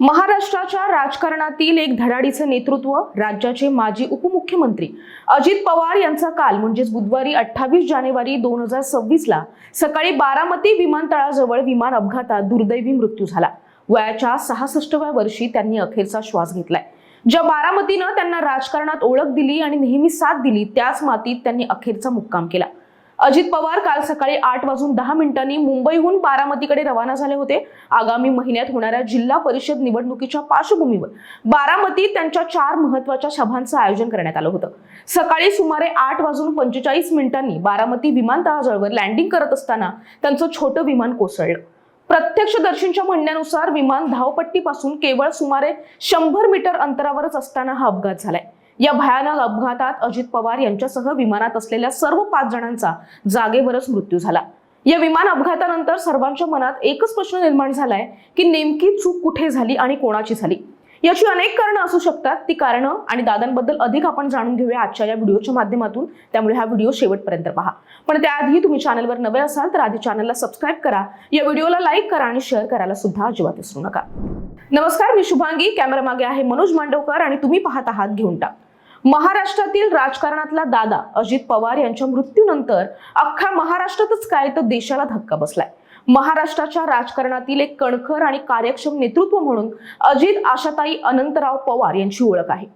महाराष्ट्राच्या राजकारणातील एक धडाडीचं नेतृत्व राज्याचे माजी उपमुख्यमंत्री अजित पवार यांचा काल म्हणजेच बुधवारी अठ्ठावीस जानेवारी दोन हजार सव्वीसला सकाळी बारामती विमानतळाजवळ विमान अपघातात दुर्दैवी मृत्यू झाला. वयाच्या सहासष्टव्या वर्षी त्यांनी अखेरचा श्वास घेतलाय. ज्या बारामतीनं त्यांना राजकारणात ओळख दिली आणि नेहमी साथ दिली त्याच मातीत त्यांनी अखेरचा मुक्काम केला. अजित पवार काल सकाळी आठ वाजून दहा मिनिटांनी मुंबईहून बारामतीकडे रवाना झाले होते. आगामी महिन्यात होणाऱ्या जिल्हा परिषद निवडणुकीच्या पार्श्वभूमीवर बारामतीत त्यांच्या चार महत्त्वाच्या सभांचं आयोजन करण्यात आलं होतं. सकाळी सुमारे आठ वाजून पंचेचाळीस मिनिटांनी बारामती विमानतळाजवळ लँडिंग करत असताना त्यांचं छोटं विमान कोसळलं. प्रत्यक्षदर्शींच्या म्हणण्यानुसार विमान धावपट्टीपासून केवळ सुमारे शंभर मीटर अंतरावरच असताना हा अपघात झालाय. या भयानक अपघातात अजित पवार यांच्यासह विमानात असलेल्या सर्व पाच जणांचा जागेवरच मृत्यू झाला. या विमान अपघातानंतर सर्वांच्या मनात एकच प्रश्न निर्माण झालाय की नेमकी चूक कुठे झाली आणि कोणाची झाली? याची अनेक कारणं असू शकतात. ती कारणं आणि दादांबद्दल अधिक आपण जाणून घेऊया आजच्या या व्हिडिओच्या माध्यमातून. त्यामुळे हा व्हिडिओ शेवटपर्यंत पहा. पण त्याआधी तुम्ही चॅनलवर नवे असाल तर आधी चॅनलला सबस्क्राईब करा. या व्हिडिओला लाईक करा आणि शेअर करायला सुद्धा अजिबात विसरू नका. नमस्कार मी शुभांगी. कॅमेरा मागे आहे मनोज मांडवकर आणि तुम्ही पाहत आहात घेऊन टाक. महाराष्ट्रातील राजकारणातला दादा अजित पवार यांच्या मृत्यूनंतर अख्खा महाराष्ट्रातच काय तर देशाला धक्का बसलाय. महाराष्ट्राच्या राजकारणातील एक कणखर आणि कार्यक्षम नेतृत्व म्हणून अजित आशाताई अनंतराव पवार यांची ओळख आहे.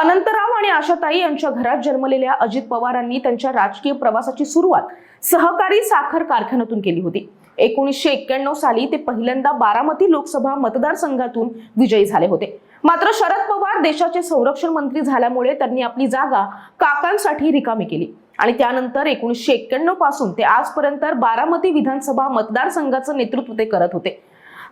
अनंतराव आणि आशाताई यांच्या घरात जन्मलेल्या अजित पवारांनी त्यांच्या राजकीय प्रवासाची सुरुवात सहकारी साखर कारखान्यातून केली होती. एकोणीसशे एक्क्याण्णव साली ते पहिल्यांदा बारामती लोकसभा मतदारसंघातून विजयी झाले होते. मात्र शरद पवार देशाचे संरक्षण मंत्री झाल्यामुळे त्यांनी आपली जागा काकांसाठी रिकामी केली. आणि त्यानंतर एकोणीसशे एक्क्याण्णवपासून ते आजपर्यंत बारामती विधानसभा मतदारसंघाचं नेतृत्व ते करत होते.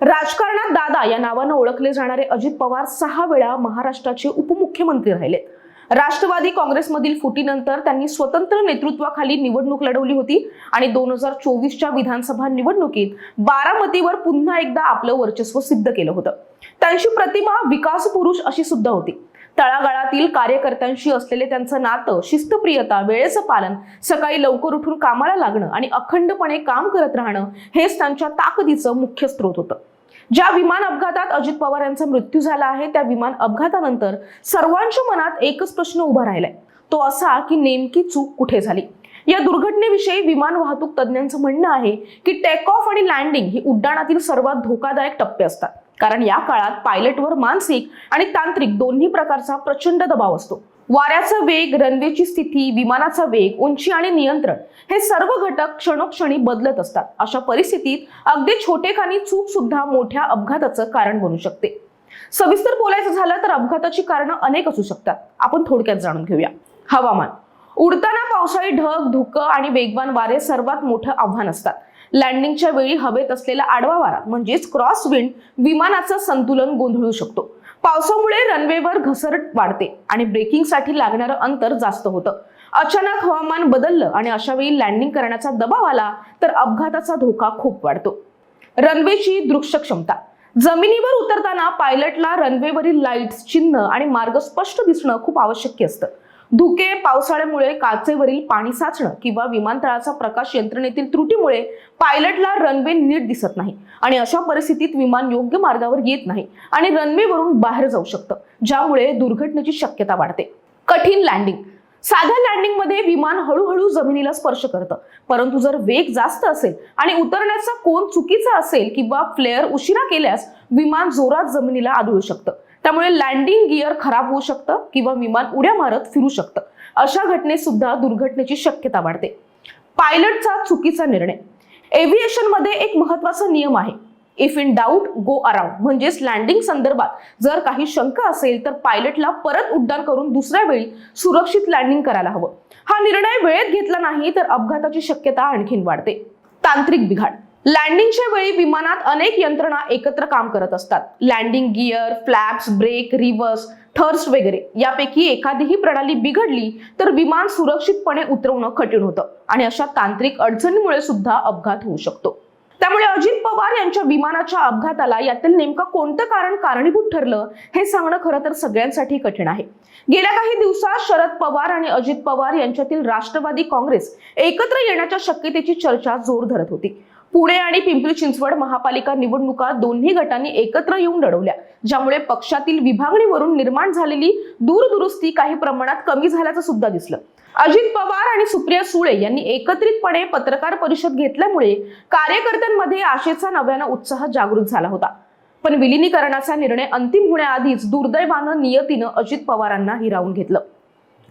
राजकारणात दादा या नावानं ओळखले जाणारे अजित पवार सहा वेळा महाराष्ट्राचे उपमुख्यमंत्री राहिलेत. राष्ट्रवादी काँग्रेसमधील फुटीनंतर त्यांनी स्वतंत्र नेतृत्वाखाली निवडणूक लढवली होती आणि दोन हजार चोवीसच्या विधानसभा निवडणुकीत बारामतीवर पुन्हा एकदा आपलं वर्चस्व सिद्ध केलं होतं. त्यांची प्रतिमा विकास पुरुष अशी सुद्धा होती. तळागाळातील कार्यकर्त्यांशी असलेले त्यांचं नातं शिस्तप्रियता वेळेचं पालन सकाळी लवकर उठून कामाला लागणं आणि अखंडपणे काम करत राहणं हेच त्यांच्या ताकदीचं मुख्य स्रोत होतं. ज्या विमान अपघातात अजित पवार यांचा मृत्यू झाला आहे त्या विमान अपघातानंतर सर्वांच्या मनात एकच प्रश्न उभा राहिलाय. तो असा की नेमकी चूक कुठे झाली? या दुर्घटनेविषयी विमान वाहतूक तज्ज्ञांचं म्हणणं आहे की टेक ऑफ आणि लँडिंग ही उड्डाणातील सर्वात धोकादायक टप्पे असतात. कारण या काळात पायलटवर मानसिक आणि तांत्रिक दोन्ही प्रकारचा प्रचंड दबाव असतो. वाऱ्याचा वेग रनवेची स्थिती विमानाचा वेग उंची आणि नियंत्रण हे सर्व घटक क्षणोक्षणी बदलत असतात. अशा परिस्थितीत अगदी छोटेखानी चूक सुद्धा मोठ्या अपघाताचं कारण बनू शकते. सविस्तर बोलायचं झालं तर अपघाताची कारणं अनेक असू शकतात. आपण थोडक्यात जाणून घेऊया. हवामान. उडताना पावसाळी ढग धुकं आणि वेगवान वारे सर्वात मोठं आव्हान असतात. लँडिंगच्या वेळी हवेत असलेला आडवा वारा म्हणजेच क्रॉस विंड विमानाचं संतुलन गोंधळू शकतो. पावसामुळे रनवेवर घसरट वाढते आणि ब्रेकिंगसाठी लागणारं अंतर जास्त होतं. अचानक हवामान बदललं आणि अशा वेळी लँडिंग करण्याचा दबाव आला तर अपघाताचा धोका खूप वाढतो. रनवेची दृश्य क्षमता जमिनीवर उतरताना पायलटला रनवेवरील लाईट्स चिन्ह आणि मार्ग स्पष्ट दिसणं खूप आवश्यक असतं. धुके पावसाळ्यामुळे काचेवरील पाणी साचणं किंवा विमानतळाचा प्रकाश यंत्रणेतील त्रुटीमुळे पायलटला रनवे नीट दिसत नाही आणि अशा परिस्थितीत विमान योग्य मार्गावर येत नाही आणि रनवेवरून बाहेर जाऊ शकतं ज्यामुळे दुर्घटनेची शक्यता वाढते. कठीण लँडिंग साध्या लँडिंगमध्ये विमान हळूहळू जमिनीला स्पर्श करतं. परंतु जर वेग जास्त असेल आणि उतरण्याचा कोण चुकीचा असेल किंवा फ्लेअर उशिरा केल्यास विमान जोरात जमिनीला आदळू शकतं. त्यामुळे लँडिंग गिअर खराब होऊ शकतं किंवा विमान उड्या मारत फिरू शकतं. अशा घटनेत सुद्धा दुर्घटनेची शक्यता वाढते. पायलटचा चुकीचा निर्णय. एव्हिएशनमध्ये एक महत्त्वाचा नियम आहे. If in doubt go around म्हणजेच लँडिंग संदर्भात जर काही शंका असेल तर पायलटला परत उड्डाण करून दुसऱ्या वेळी सुरक्षित लँडिंग करायला हवं. हा निर्णय वेळेत घेतला नाही तर अपघाताची शक्यता आणखीन वाढते. तांत्रिक बिघाड. लँडिंगच्या वेळी विमानात अनेक यंत्रणा एकत्र काम करत असतात. Landing gear flaps brake reverse thrust वगैरे. यापैकी एखादीही प्रणाली बिघडली तर विमान सुरक्षितपणे उतरवणं कठीण होतं आणि अशा तांत्रिक अडचणीमुळे सुद्धा अपघात होऊ शकतो. त्यामुळे अजित पवार यांच्या विमानाच्या अपघाताला यातील नेमकं कोणतं कारण कारणीभूत ठरलं हे सांगणं खरं तर सगळ्यांसाठी कठीण आहे. गेल्या काही दिवसात शरद पवार आणि अजित पवार यांच्यातील राष्ट्रवादी काँग्रेस एकत्र येण्याच्या शक्यतेची चर्चा जोर धरत होती. पुणे आणि पिंपरी चिंचवड महापालिका निवडणुका दोन्ही गटांनी एकत्र येऊन लढवल्या. ज्यामुळे पक्षातील विभागणीवरून निर्माण झालेली दूरदुरुस्ती काही प्रमाणात कमी झाल्याचं सुद्धा दिसलं. अजित पवार आणि सुप्रिया सुळे यांनी एकत्रितपणे पत्रकार परिषद घेतल्यामुळे कार्यकर्त्यांमध्ये आशेचा नव्यानं उत्साह जागृत झाला होता. पण विलिनीकरणाचा निर्णय अंतिम होण्याआधीच दुर्दैवानं नियतीनं अजित पवारांना हिरावून घेतलं.